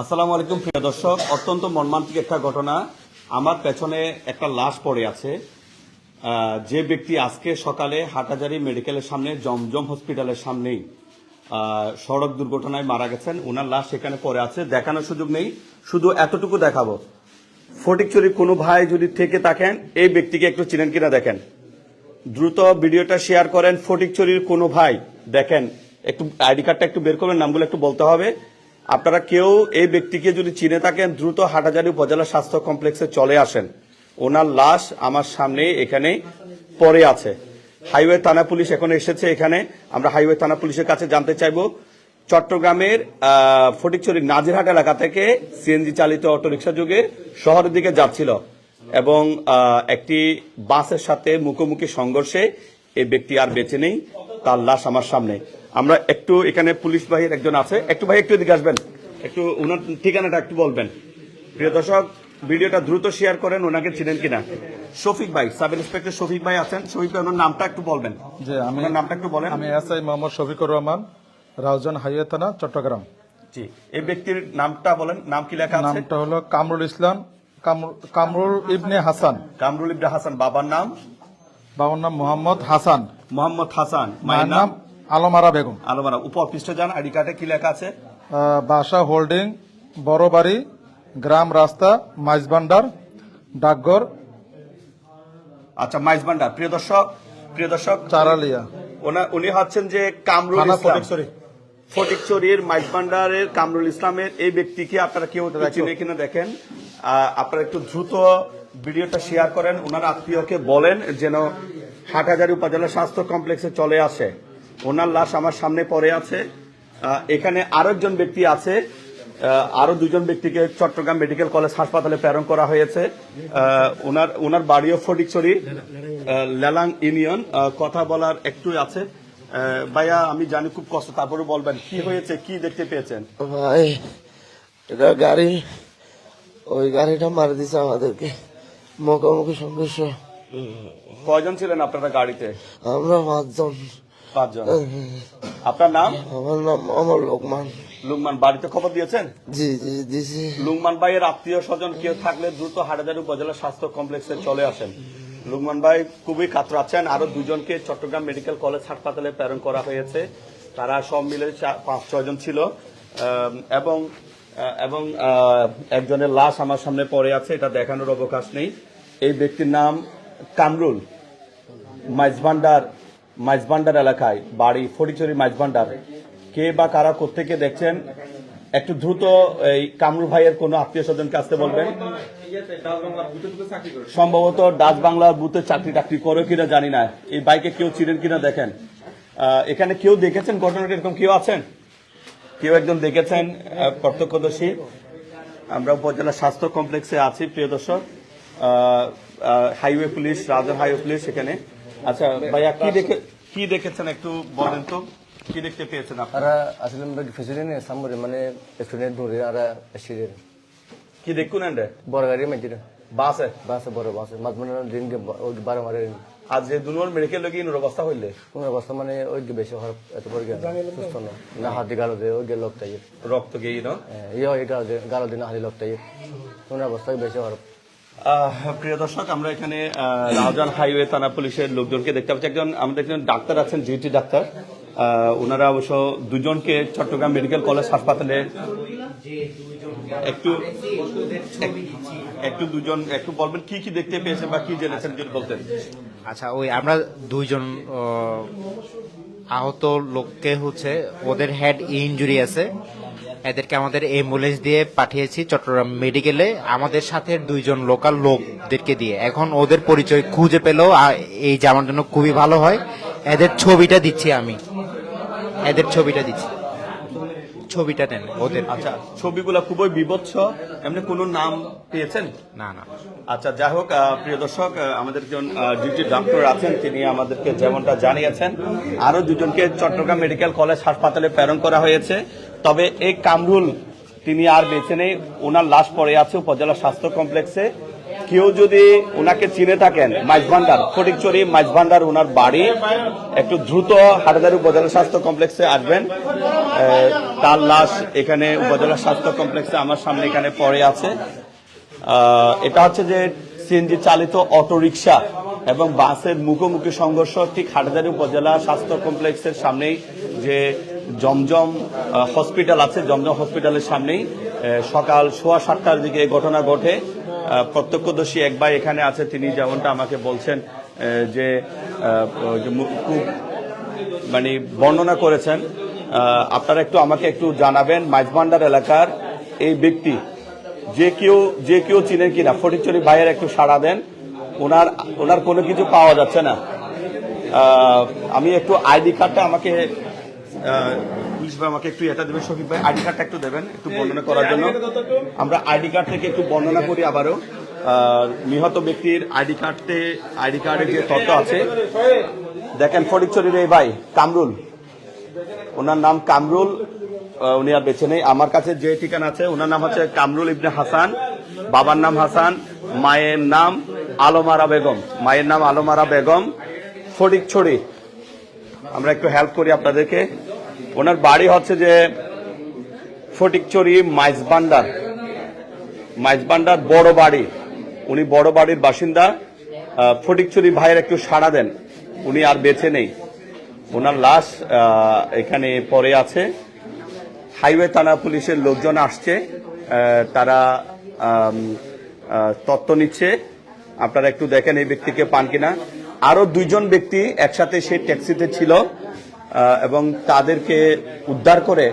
আসসালামু আলাইকুম, প্রিয় দর্শক। অত্যন্ত মর্মান্তিক একটা ঘটনা। আমার পেছনে একটা লাশ পড়ে আছে। যে ব্যক্তি আজকে সকালে হাটাজারি মেডিকেলের সামনে, জমজম হসপিটালের সামনেই সড়ক দুর্ঘটনায় মারা গেছেন। ওনার লাশ সেখানে পড়ে আছে। দেখানোর সুযোগ নেই। শুধু এতটুকু দেখাবো। ফটিকচুরি কোনো ভাই যদি থেকে থাকেন, এই ব্যক্তিকে একটু চিনেন কিনা দেখেন। দ্রুত ভিডিওটা শেয়ার করেন। ফটিকচুরির কোনো ভাই দেখেন। একটু আইডি কার্ডটা একটু বের করবেন, নামগুলো একটু বলতে হবে। আপনারা কেউ এই ব্যক্তিকে যদি চিনে থাকেন, দ্রুত হাটাজারি উপজেলা স্বাস্থ্য কমপ্লেক্সে চলে আসেন। ওনার লাশ আমার সামনে এখানে পড়ে আছে। হাইওয়ে থানা পুলিশ এখন এসেছে এখানে। আমরা হাইওয়ে থানা পুলিশের কাছে জানতে চাইব, চট্টগ্রামের ফটিকছড়ি নাজিরহাট এলাকা থেকে সিএনজি চালিত অটোরিকশা যুগে শহরের দিকে যাচ্ছিল এবং একটি বাসের সাথে মুখোমুখি সংঘর্ষে এই ব্যক্তি আর বেঁচে নেই, তার লাশ আমার সামনে। আমরা একটু এখানে পুলিশ বাহির একজন আছে। একটু ভাই একটু এদিকে আসবেন। একটু ওনার ঠিকানাটা একটু বলবেন। প্রিয় দর্শক ভিডিওটা দ্রুত শেয়ার করেন ওনাকে চিনেন কিনা। শফিক ভাই সাব ইন্সপেক্টর শফিক ভাই আছেন। শফিক ভাই ওনার নামটা একটু বলবেন। যে আমি নামটা একটু বলেন। আমি S I Mohammad Shafiqur Rahman Raozan highway থানা চট্টগ্রাম। জি এই ব্যক্তির নামটা বলেন। নাম কি লেখা আছে? নামটা হলো কামরুল ইসলাম। কামরু- কামরুল ইবনে হাসান। কামরুল ইবরা হাসান বাবার নাম? বাবার নাম মোহাম্মদ হাসান। মোহাম্মদ হাসান মায়ের নাম? আলমারা বেগম। আলোমারা উপর পৃষ্ঠে যান আইডি কার্ডে কি লেখা আছে? বাসা হোল্ডিং বড় বাড়ি গ্রাম রাস্তা মাইজবান্ডার ডাকঘর। আচ্ছা মাইজ ভান্ডার প্রিয় দর্শক প্রিয় দর্শক চারালিয়া। ওনা- উনি হচ্ছেন যে কামরুল ইসলাম। ফটিকছড়ি। ফটিকছড়ির মাইজ ভান্ডারের কামরুল ইসলামের এই ব্যক্তিকে আপনারা কেউ চিনে কিনা দেখেন। আহ, আপনারা একটু দ্রুত ভিডিওটা শেয়ার করেন ওনার আত্মীয়কে বলেন যেন হাটহাজারি উপজেলা স্বাস্থ্য কমপ্লেক্সে চলে আসে। ওনার লাশ আমার সামনে পড়ে আছে। এখানে আরও একজন ব্যক্তি আছে। আরও দুজন ব্যক্তিকে চট্টগ্রাম মেডিকেল কলেজ হাসপাতালে প্রেরণ করা হয়েছে। ওনার ওনার বাড়িও ফটিকছড়ি লেলাং ইউনিয়ন। কথা বলার একটু আছে। ভাইয়া আমি জানি খুব কষ্ট তারপরে বলবেন কি হয়েছে কি দেখতে পেয়েছেন? ভাই এটা গাড়ি ওই গাড়িটা মারি দিছে আমাদেরকে। মুখোমুখি সংঘর্ষ। কয়জন ছিলেন আপনারা গাড়িতে? আমরা পাঁচজন। পাঁচজন। আপনার নাম? আমার নাম অমর লোকমান। লুকমান বাড়িতে খবর দিয়েছেন? জি জি দিছি লুকমান ভাইয়ের আত্মীয় স্বজন কেউ থাকলে দ্রুত হাটাজারি উপজেলা স্বাস্থ্য কমপ্লেক্সে চলে আসেন। লুকমান ভাই খুবই কাতরাচ্ছেন আরও দুজনকে চট্টগ্রাম মেডিকেল কলেজ হাসপাতালে প্রেরণ করা হয়েছে। তারা সব মিলে পাঁচ ছয়জন ছিল। এবং এবং একজনের লাশ আমার সামনে পড়ে আছে। এটা দেখানোর অবকাশ নেই। এই ব্যক্তির নাম কামরুল মাইজভান্ডার মাইজভান্ডার এলাকায়, বাড়ি ফটিচুরি মাইজভান্ডার কে বা কারা কোথেকে দেখছেন? একটু দ্রুত এই কামরুল ভাইয়ের কোনো আত্মীয় স্বজনকে আসতে বলবেন। সম্ভবত ডাচ বাংলার বুথে চাকরি টাকরি করে কিনা জানি না। এই বাইকে কেউ চিনেন কিনা দেখেন। এখানে কেউ দেখেছেন ঘটনাটা? এরকম কেউ আছেন? কেউ একজন দেখেছেন প্রত্যক্ষদর্শী? আমরা উপজেলা স্বাস্থ্য কমপ্লেক্সে আছি, প্রিয় দর্শক। হাইওয়ে পুলিশ রাজার হাইওয়ে পুলিশ এখানে। আচ্ছা ভাইয়া কি দেখে কি দেখেছেন একটু বলেন তো? কি দেখতে পেয়েছেন আপনারা আসলে আমরা ফেসিলেন সামরে মানে স্টুডেন্ট ধরে আর এসে কি দেখুন আন্ডে বড় গাড়ি মেজিরা বাসে? বাসে বড় বাসে। মাঝমানে দিন বারো মারে আজ যে দুনোর মেডিকেল লোকে ইন অবস্থা হইলে? কোন অবস্থা মানে ওই যে বেশি হওয়ার এত বড় গেল সুস্থ না। না হাতি গালো দিয়ে ওই গেল রক্ত গেই না? ইয়ে গালো দিয়ে গালো দিয়ে না হাতি লোক কোন অবস্থা বেশি হওয়ার প্রিয় দর্শক আমরা এখানে আহ, রাউজান হাইওয়ে থানা পুলিশের লোকজনকে দেখতে পাচ্ছি। একজন আমাদের একজন ডাক্তার আছেন ডিউটি ডাক্তার। ওনারা অবশ্য দুজনকে চট্টগ্রাম মেডিকেল কলেজ হাসপাতালে একটু একটু দুজন একটু বলবেন কি কি দেখতে পেয়েছেন বা কি জেনেছেন যদি বলতেন। আচ্ছা ওই আমরা দুইজন আহত লোককে হচ্ছে ওদের হেড ইঞ্জুরি আছে। এদেরকে আমাদের অ্যাম্বুলেন্স দিয়ে পাঠিয়েছি চট্টগ্রাম মেডিকেলে আমাদের সাথে দুইজন লোকাল লোকদেরকে দিয়ে। এখন ওদের পরিচয় খুঁজে পেলেও এই যে আমার জন্য খুবই ভালো হয়। এদের ছবিটা দিচ্ছি আমি। এদের ছবিটা দিচ্ছি। ছবিটা নেন ওদের। আচ্ছা ছবিগুলো খুবই বিভৎস। এমনি কোনো নাম পেয়েছেন? না না। আচ্ছা যাই হোক প্রিয় দর্শক আমাদের একজন ডিউটি ডক্টর আছেন। তিনি আমাদেরকে যেমনটা জানিয়েছেন আরও দুজনকে চট্টগ্রাম মেডিকেল কলেজ হাসপাতালে প্রেরণ করা হয়েছে। তবে এই কামরুল তিনি আর বেঁচে নেই। ওনার লাশ পড়ে আছে উপজেলা স্বাস্থ্য কমপ্লেক্সে। কেউ যদি ওনাকে চিনে থাকেন মাইজভান্ডার ফটিকচুরি মাইজভান্ডার ওনার বাড়ি, একটু দ্রুত হাটাদারি উপজেলা স্বাস্থ্য কমপ্লেক্সে আসবেন। তার লাশ এখানে উপজেলা স্বাস্থ্য কমপ্লেক্সে আমার সামনে এখানে পড়ে আছে। এটা হচ্ছে যে সিএনজি চালিত অটোরিকশা এবং বাসের মুখোমুখি সংঘর্ষ, ঠিক হাটাজারি উপজেলা স্বাস্থ্য কমপ্লেক্সের সামনেই যে জমজম হসপিটাল আছে, জমজম হসপিটালের সামনেই। সকাল সোয়া সাতটার দিকে ঘটনা ঘটে। প্রত্যক্ষদর্শী এক ভাই এখানে আছে, তিনি যেমনটা আমাকে বলছেন যে খুব মানে বর্ণনা করেছেন। আপনারা একটু আমাকে একটু জানাবেন মাইজভান্ডার এলাকার এই ব্যক্তি, যে কেউ যে কেউ চিনেন কিনা, ফটিকচুরি ভাইয়ের একটু সাড়া দেন। ওনার ওনার কোনো কিছু পাওয়া যাচ্ছে না। আমি একটু আইডি কার্ডটা আমাকে পুলিশ ভাই আমাকে একটু এটা দেবেন, শফিক ভাই, আইডি কার্ডটা একটু দেবেন, একটু বর্ণনা করার জন্য। আমরা আইডি কার্ড থেকে একটু বর্ণনা করি আবারও। নিহত ব্যক্তির আইডি কার্ডে, আইডি কার্ডের যে তথ্য আছে। দেখেন ফটিকচুরির এই ভাই, কামরুল। ওনার নাম কামরুল উনি আর বেছে নেই। আমার কাছে যে ঠিকানা আছে, ওনার নাম হচ্ছে কামরুল ইবনে হাসান, বাবার নাম হাসান, মায়ের নাম আলমারা বেগম। মায়ের নাম আলমারা বেগম ফটিকছড়ি আমরা একটু হেল্প করি আপনাদেরকে। ওনার বাড়ি হচ্ছে যে ফটিকছড়ি মাইজবান্ডার। মাইজবান্ডার বড় বাড়ি। উনি বড় বাড়ির বাসিন্দা। ফটিকছড়ি ভাইয়ের একটু সাড়া দেন। উনি আর বেঁচে নেই। ওনার লাশ এখানে পরে আছে। হাইওয়ে থানা পুলিশের লোকজন আসছে। তারা তত্ত্ব নিচ্ছে। আপনারা একটু দেখেন এই ব্যক্তিকে পান কিনা। আরও দুইজন ব্যক্তি একসাথে সেই ট্যাক্সিতে ছিল। এবং তাদেরকে উদ্ধার করে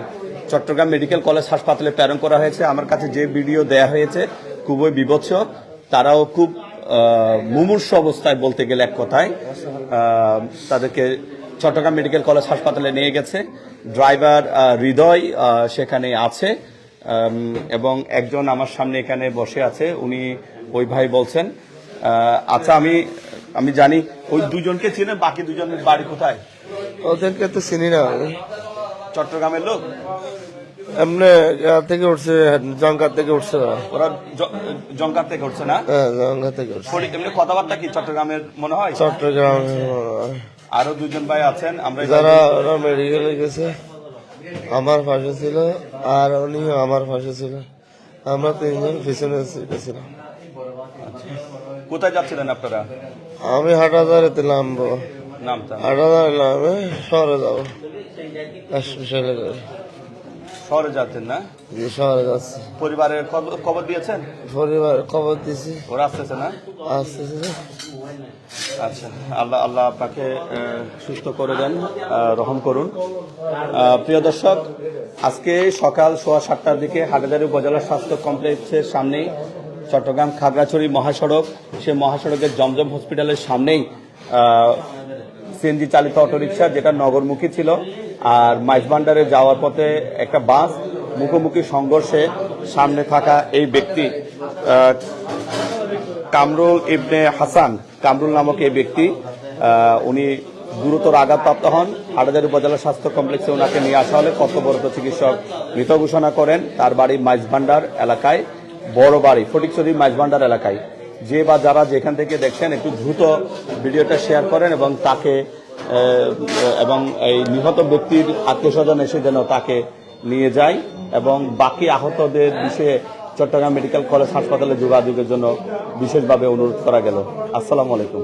চট্টগ্রাম মেডিকেল কলেজ হাসপাতালে প্রেরণ করা হয়েছে। আমার কাছে যে ভিডিও দেয়া হয়েছে খুবই বিভৎস। তারাও খুব মুমূর্ষ অবস্থায় বলতে গেলে এক কথায় তাদেরকে চট্টগ্রাম মেডিকেল কলেজ হাসপাতালে নিয়ে গেছে। ড্রাইভার হৃদয় সেখানে আছে। এবং একজন আমার সামনে এখানে বসে আছে। উনি ওই ভাই বলছেন আচ্ছা আমি আমি জানি, ওই দুজনকে চিনে বাকি দুজনের বাড়ি কোথায়? ওদেরকে তো চিনি না। চট্টগ্রামের লোক? এমনি ইয়া থেকে উঠছে জঙ্কার থেকে উঠছে না। ওরা জঙ্কার থেকে উঠছে না? হ্যাঁ জঙ্কা থেকে উঠছে। এমনি কথাবার্তা কি চট্টগ্রামের মনে হয়? চট্টগ্রামে আরও দুজন ভাই আছেন আমরা যারা ওরা মেডিকেলে গেছে আমার পাশে ছিল আর উনি আমার পাশে ছিল। আমরা তিনজন পিছনে ছিলাম কোথায় যাচ্ছিলেন আপনারা? আমি হাটাদারিতে নামবো। হাটাদারি নামে শহরে যাব। শহরে যাচ্ছেন না? শহরে যাচ্ছি। পরিবারের খবর দিয়েছেন? পরিবার খবর দিছি ওরা আসতেছে না? আসতেছে। আচ্ছা আল্লাহ আল্লাহ আপনাকে সুস্থ করে দেন রহম করুন। প্রিয় দর্শক আজকে সকাল সোয়া সাতটার দিকে হাটাজারি উপজেলা স্বাস্থ্য কমপ্লেক্সের সামনেই চট্টগ্রাম খাগড়াছড়ি মহাসড়ক সে মহাসড়কের জমজম হসপিটালের সামনেই সিএনজি চালিত অটোরিকশা যেটা নগরমুখী ছিল। আর মাইজভান্ডারে যাওয়ার পথে একটা বাস, মুখোমুখি সংঘর্ষে সামনে থাকা এই ব্যক্তি কামরুল ইবনে হাসান, কামরুল নামক এই ব্যক্তি উনি গুরুতর আঘাতপ্রাপ্ত হন। হাটাজারি উপজেলা স্বাস্থ্য কমপ্লেক্সে ওনাকে নিয়ে আসা হলে কর্তব্যরত চিকিৎসক মৃত ঘোষণা করেন। তার বাড়ি মাইজভান্ডার এলাকায়, বড় বাড়ি ফটিকচুরি মাইজভান্ডার এলাকায়। যে বা যারা যেখান থেকে দেখছেন, একটু দ্রুত ভিডিওটা শেয়ার করেন এবং তাকে এবং এই নিহত ব্যক্তির আত্মীয় স্বজন এসে যেন তাকে নিয়ে যায় এবং বাকি আহতদের বিষয়ে চট্টগ্রাম মেডিকেল কলেজ হাসপাতালে যোগাযোগের জন্য বিশেষভাবে অনুরোধ করা গেল। আসসালামু আলাইকুম।